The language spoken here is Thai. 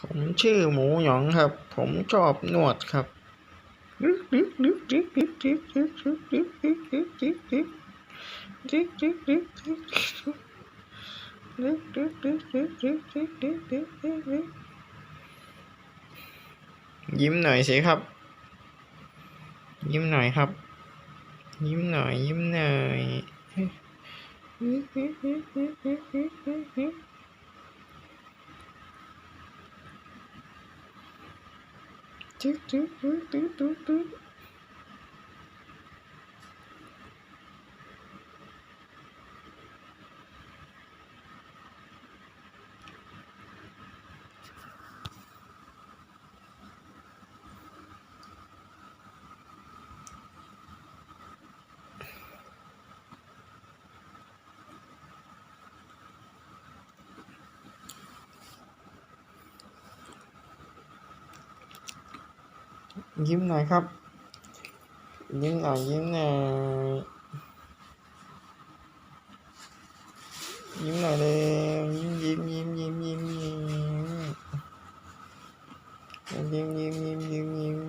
ผมชื่อหมูหยองครับ ผมชอบนวดครับยิ้มหน่อยสิครับ ยิ้มหน่อยครับ ยิ้มหน่อย ยิ้มหน่อย Doot, doot, doot, doot, doot, doot. ยิ้มหน่อยครับ ยิ้มหน่อยยิ้มหน่อยยิ้มหน่อยเร็วยิ้มยิ้มยิ้มยิ้มยิ้มยิ้มยิ้มยิ้มยิ้มยิ้มยิ้ม